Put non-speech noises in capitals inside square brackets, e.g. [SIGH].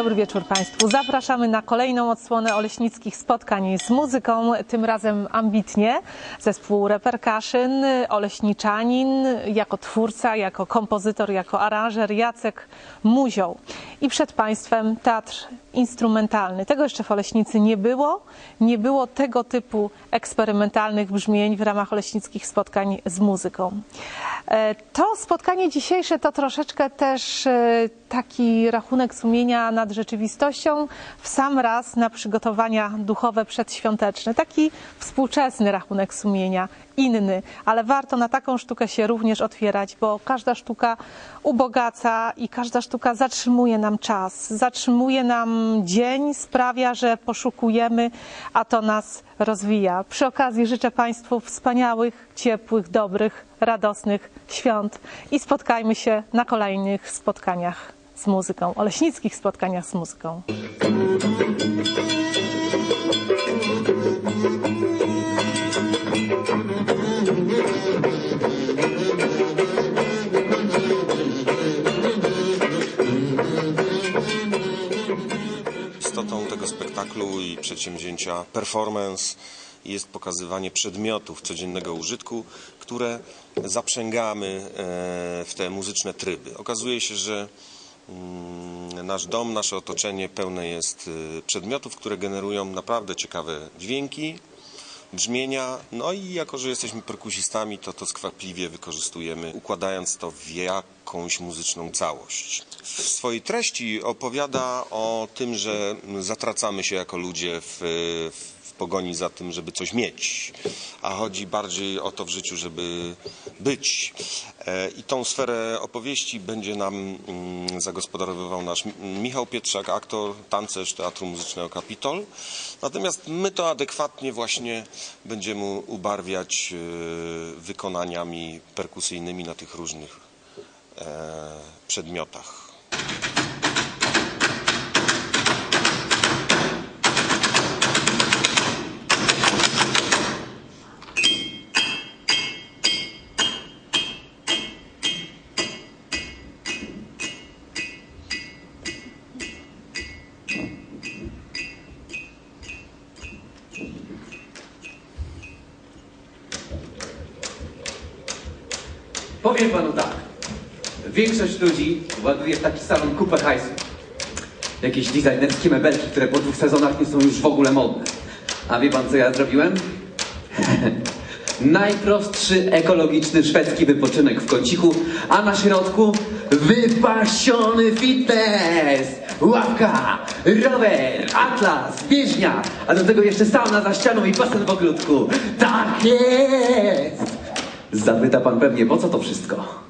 Dobry wieczór Państwu. Zapraszamy na kolejną odsłonę oleśnickich spotkań z muzyką, tym razem ambitnie. Zespół Repercussion, oleśniczanin, jako twórca, jako kompozytor, jako aranżer Jacek Muzioł. I przed Państwem teatr instrumentalny. Tego jeszcze w Oleśnicy nie było. Nie było tego typu eksperymentalnych brzmień w ramach oleśnickich spotkań z muzyką. E, To spotkanie dzisiejsze to troszeczkę też e, taki rachunek sumienia nad rzeczywistością w sam raz na przygotowania duchowe przedświąteczne. Taki współczesny rachunek sumienia, inny, ale warto na taką sztukę się również otwierać, bo każda sztuka ubogaca i każda sztuka zatrzymuje nam czas, zatrzymuje nam dzień, sprawia, że poszukujemy, a to nas rozwija. Przy okazji życzę Państwu wspaniałych, ciepłych, dobrych, radosnych świąt i spotkajmy się na kolejnych spotkaniach z muzyką, oleśnickich spotkaniach z muzyką. Istotą tego spektaklu i przedsięwzięcia performance jest pokazywanie przedmiotów codziennego użytku, które zaprzęgamy e, w te muzyczne tryby. Okazuje się, że mm, nasz dom, nasze otoczenie pełne jest e, przedmiotów, które generują naprawdę ciekawe dźwięki, brzmienia. No i jako, że jesteśmy perkusistami, to to skwapliwie wykorzystujemy, układając to w jakąś muzyczną całość. W swojej treści opowiada o tym, że zatracamy się jako ludzie w, w pogoni za tym, żeby coś mieć, a chodzi bardziej o to w życiu, żeby być. E, I tą sferę opowieści będzie nam mm, zagospodarowywał nasz Michał Pietrzak, aktor, tancerz Teatru Muzycznego Kapitol. Natomiast my to adekwatnie właśnie będziemy ubarwiać e, wykonaniami perkusyjnymi na tych różnych przedmiotach. Powiem panu tak. Większość ludzi ładuje w taki salon kupę hajsu. Jakieś designerskie mebelki, które po dwóch sezonach nie są już w ogóle modne. A wie pan co ja zrobiłem? [LAUGHS] Najprostszy ekologiczny szwedzki wypoczynek w kąciku, a na środku wypasiony fitness! Ławka, rower, atlas, bieżnia, a do tego jeszcze sauna za ścianą i basen w ogródku. Tak jest! Zapyta pan pewnie, po co to wszystko?